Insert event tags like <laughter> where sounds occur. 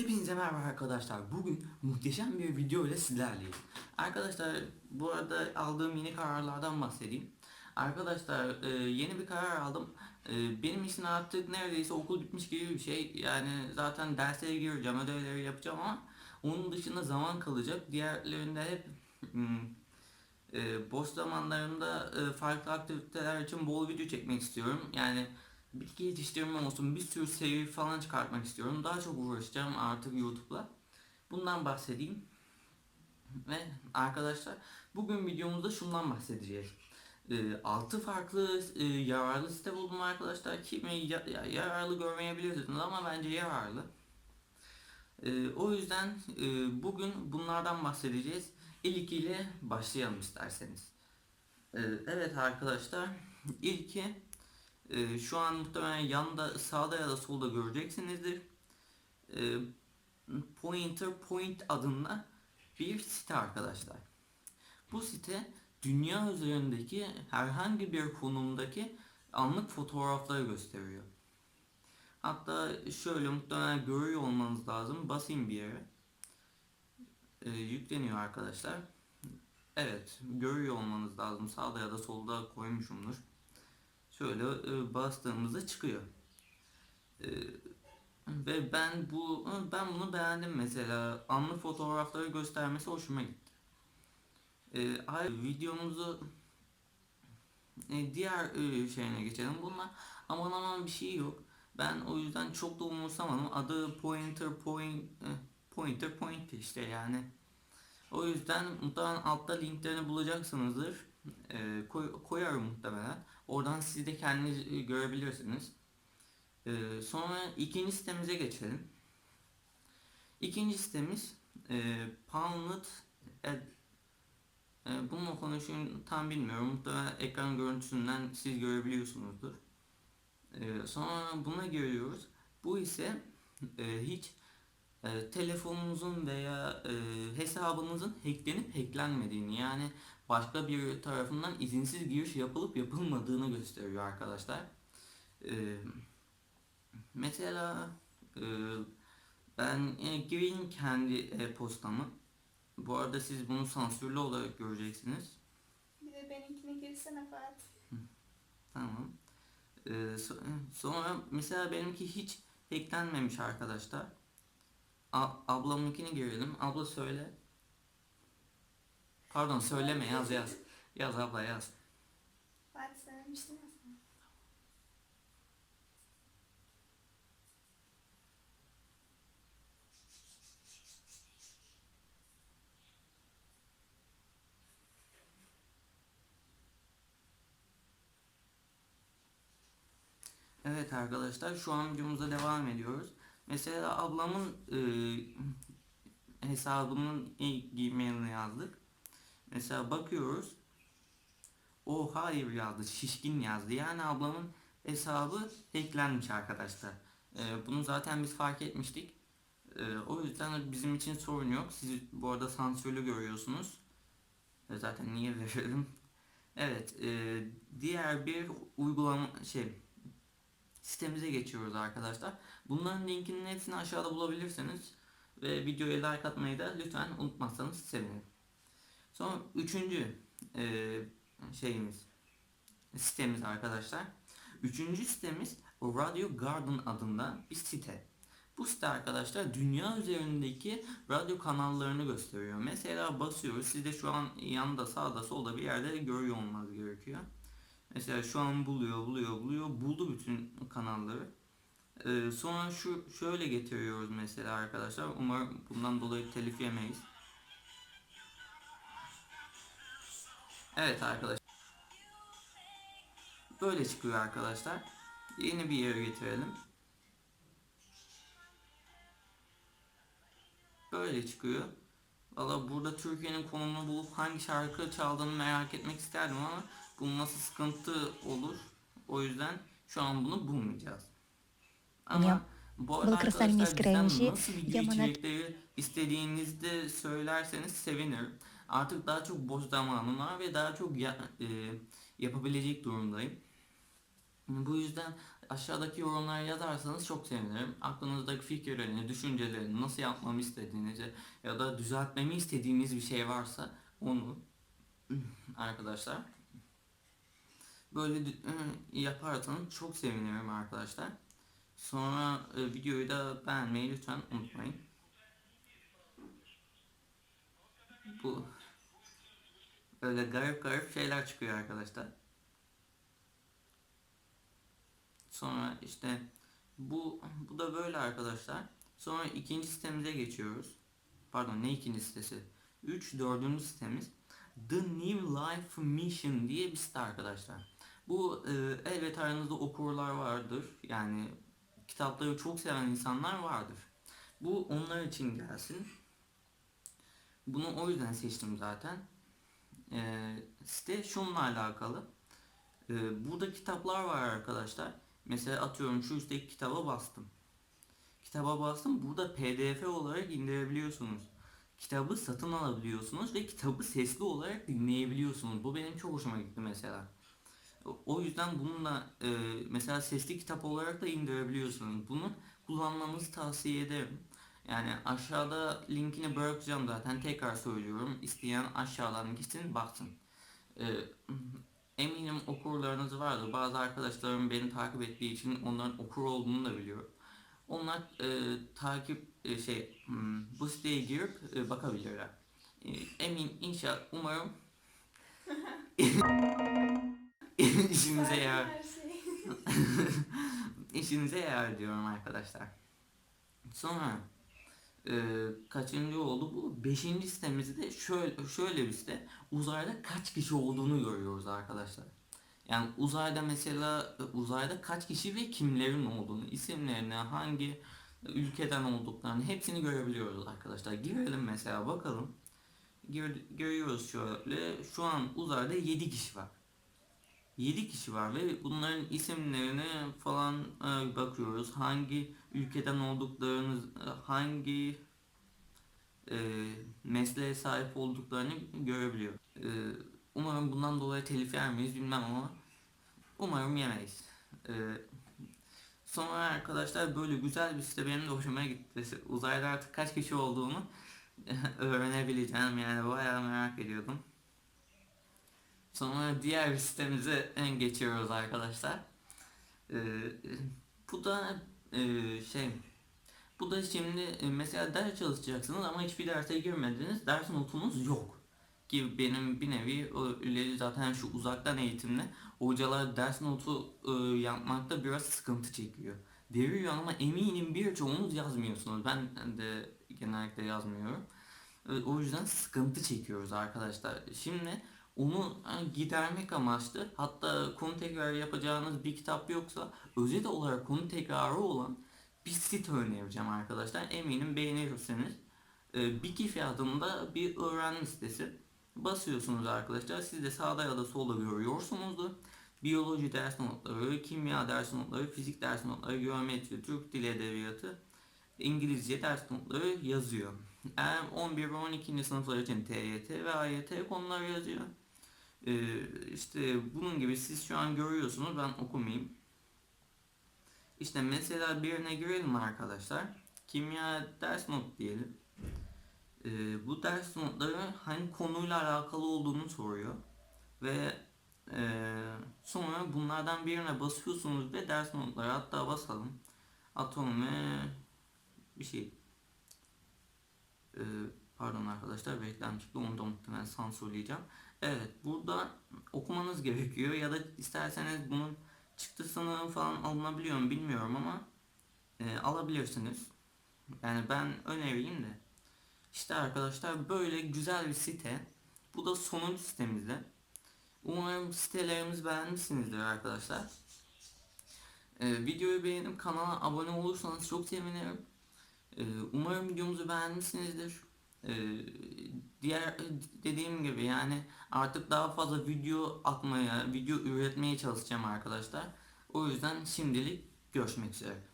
Hepinize merhaba arkadaşlar. Bugün muhteşem bir video ile sizlerleyim. Arkadaşlar bu arada aldığım yeni kararlardan bahsedeyim. Arkadaşlar e, yeni bir karar aldım. E, benim için artık neredeyse okul bitmiş gibi bir şey. Yani zaten derslere gireceğim, ödevleri yapacağım ama onun dışında zaman kalacak. Diğerlerinde hep hmm, e, boş zamanlarımda farklı aktiviteler için bol video çekmek istiyorum. Yani bitki yetiştirme olsun bir sürü seri falan çıkartmak istiyorum. Daha çok uğraşacağım artık YouTube'la. Bundan bahsedeyim. Ve arkadaşlar bugün videomuzda şundan bahsedeceğiz. 6 farklı e, yararlı site buldum arkadaşlar. Kimi ya- ya- yararlı görmeyebilirsiniz ama bence yararlı. E, o yüzden e, bugün bunlardan bahsedeceğiz. İlkiyle başlayalım isterseniz. E, evet arkadaşlar ilki e, şu an muhtemelen yanda sağda ya da solda göreceksinizdir. E, Pointer Point adında bir site arkadaşlar. Bu site dünya üzerindeki herhangi bir konumdaki anlık fotoğrafları gösteriyor. Hatta şöyle muhtemelen görüyor olmanız lazım. Basayım bir yere. E, yükleniyor arkadaşlar. Evet, görüyor olmanız lazım. Sağda ya da solda koymuşumdur. Şöyle e, bastığımızda çıkıyor. E, ve ben bu ben bunu beğendim mesela. Anlık fotoğrafları göstermesi hoşuma gitti. E, ayrı videomuzu diğer şeyine geçelim. Bunlar aman aman bir şey yok. Ben o yüzden çok da umursamadım. Adı Pointer Point Pointer Point işte yani. O yüzden muhtemelen altta linklerini bulacaksınızdır. E, koy, koyarım muhtemelen. Oradan siz de kendiniz e, görebilirsiniz. E, sonra ikinci sitemize geçelim. İkinci sitemiz e, Pounded Ad- e, bunun konuşun tam bilmiyorum. Muhtemelen ekran görüntüsünden siz görebiliyorsunuzdur. E, sonra buna giriyoruz. Bu ise e, hiç e, telefonunuzun veya e, hesabınızın hacklenip hacklenmediğini yani başka bir tarafından izinsiz giriş yapılıp yapılmadığını gösteriyor arkadaşlar. E, mesela e, ben e, gireyim kendi e-postamı. Bu arada siz bunu sansürlü olarak göreceksiniz. Bir de benimkine girsene Fatih. Tamam. Ee, so- sonra mesela benimki hiç hacklenmemiş arkadaşlar. A- ablamınkini girelim. Abla söyle. Pardon söyleme yaz yaz. Yaz abla yaz. Ya. Evet arkadaşlar şu an videomuza devam ediyoruz. Mesela ablamın e, hesabının e-mailini yazdık. Mesela bakıyoruz. O hayır yazdı, şişkin yazdı. Yani ablamın hesabı hacklenmiş arkadaşlar. E, bunu zaten biz fark etmiştik. E, o yüzden bizim için sorun yok. Siz bu arada sansürlü görüyorsunuz. E, zaten niye verelim? Evet, e, diğer bir uygulama şey sitemize geçiyoruz arkadaşlar. Bunların linkinin hepsini aşağıda bulabilirsiniz. Ve videoya like atmayı da lütfen unutmazsanız sevinirim. Sonra üçüncü e, şeyimiz sitemiz arkadaşlar. Üçüncü sitemiz Radio Garden adında bir site. Bu site arkadaşlar dünya üzerindeki radyo kanallarını gösteriyor. Mesela basıyoruz. Siz de şu an yanında sağda solda bir yerde görüyor olmanız gerekiyor. Mesela şu an buluyor, buluyor, buluyor. Buldu bütün kanalları. Ee, sonra şu şöyle getiriyoruz mesela arkadaşlar. Umarım bundan dolayı telif yemeyiz. Evet arkadaşlar. Böyle çıkıyor arkadaşlar. Yeni bir yere getirelim. Böyle çıkıyor. Valla burada Türkiye'nin konumunu bulup hangi şarkı çaldığını merak etmek isterdim ama bulması sıkıntı olur. O yüzden şu an bunu bulmayacağız. Ama bu arada arkadaşlar bizden nasıl video içerikleri istediğinizde söylerseniz sevinirim. Artık daha çok boş zamanım var ve daha çok ya, e, yapabilecek durumdayım. Bu yüzden aşağıdaki yorumlara yazarsanız çok sevinirim. Aklınızdaki fikirlerini, düşüncelerini, nasıl yapmamı istediğinizi ya da düzeltmemi istediğiniz bir şey varsa onu <laughs> arkadaşlar böyle yaparsanız çok sevinirim arkadaşlar. Sonra e, videoyu da beğenmeyi lütfen unutmayın. Bu böyle garip garip şeyler çıkıyor arkadaşlar. Sonra işte bu bu da böyle arkadaşlar. Sonra ikinci sitemize geçiyoruz. Pardon ne ikinci sitesi? 3 dördüncü sitemiz The New Life Mission diye bir site arkadaşlar. Bu e, elbet aranızda okurlar vardır. Yani kitapları çok seven insanlar vardır. Bu onlar için gelsin. Bunu o yüzden seçtim zaten. E, site şununla alakalı. E, burada kitaplar var arkadaşlar. Mesela atıyorum şu üstteki kitaba bastım. Kitaba bastım. Burada pdf olarak indirebiliyorsunuz. Kitabı satın alabiliyorsunuz ve kitabı sesli olarak dinleyebiliyorsunuz. Bu benim çok hoşuma gitti mesela. O- yüzden bununla e, mesela sesli kitap olarak da indirebiliyorsunuz. Bunu kullanmanızı tavsiye ederim. Yani aşağıda linkini bırakacağım zaten tekrar söylüyorum. İsteyen aşağıdan gitsin baksın. E, eminim okurlarınız vardır. Bazı arkadaşlarım beni takip ettiği için onların okur olduğunu da biliyorum. Onlar e, takip e, şey hmm, bu siteye girip e, bakabilirler. E, emin inşallah umarım <laughs> işinize yarar. Şey. <laughs> İşinize yarar diyorum arkadaşlar. Sonra e, kaçıncı oldu bu? Beşinci sitemizde şöyle, şöyle bir site. Uzayda kaç kişi olduğunu görüyoruz arkadaşlar. Yani uzayda mesela e, uzayda kaç kişi ve kimlerin olduğunu, isimlerini, hangi ülkeden olduklarını hepsini görebiliyoruz arkadaşlar. Girelim mesela bakalım. Gir- görüyoruz şöyle. Şu an uzayda 7 kişi var. 7 kişi var ve bunların isimlerine falan e, bakıyoruz. Hangi ülkeden olduklarını, hangi e, mesleğe sahip olduklarını görebiliyor. E, umarım bundan dolayı telif yer miyiz bilmem ama umarım yemeyiz. Sonra arkadaşlar böyle güzel bir site benim de hoşuma gitti. Uzayda artık kaç kişi olduğunu <laughs> öğrenebileceğim yani bayağı merak ediyordum. Sonra diğer bir sitemize geçiyoruz arkadaşlar. Ee, bu da e, şey bu da şimdi e, mesela ders çalışacaksınız ama hiçbir derse girmediniz. Ders notunuz yok. Ki benim bir nevi öyle zaten şu uzaktan eğitimde hocalar ders notu e, yapmakta biraz sıkıntı çekiyor. Veriyor ama eminim birçoğunuz yazmıyorsunuz. Ben de genellikle yazmıyorum. E, O yüzden sıkıntı çekiyoruz arkadaşlar. Şimdi onu gidermek amaçlı hatta konu tekrar yapacağınız bir kitap yoksa özet olarak konu tekrarı olan bir site önereceğim arkadaşlar. Eminim beğenirsiniz. E, Biki fiyatında bir öğrenme sitesi. Basıyorsunuz arkadaşlar. Siz de sağda ya da solda görüyorsunuzdur. Biyoloji ders notları, kimya ders notları, fizik ders notları, geometri, Türk dili edebiyatı, İngilizce ders notları yazıyor. Eğer 11 ve 12. sınıflar için TYT ve AYT konular yazıyor. Ee, işte bunun gibi siz şu an görüyorsunuz ben okumayayım. İşte mesela birine girelim arkadaşlar. Kimya ders not diyelim. Ee, bu ders notları hangi konuyla alakalı olduğunu soruyor. Ve e, sonra bunlardan birine basıyorsunuz ve ders notları hatta basalım. Atom ve bir şey. Ee, pardon arkadaşlar çıktı onu da muhtemelen sansürleyeceğim. Evet burada okumanız gerekiyor ya da isterseniz bunun çıktısını falan alınabiliyor mu bilmiyorum ama e, alabilirsiniz. Yani ben önereyim de. İşte arkadaşlar böyle güzel bir site. Bu da sonuncu sitemizde. Umarım sitelerimizi beğenmişsinizdir arkadaşlar. Ee, videoyu beğenip kanala abone olursanız çok sevinirim. Ee, umarım videomuzu beğenmişsinizdir. Ee, diğer dediğim gibi yani artık daha fazla video atmaya, video üretmeye çalışacağım arkadaşlar. O yüzden şimdilik görüşmek üzere.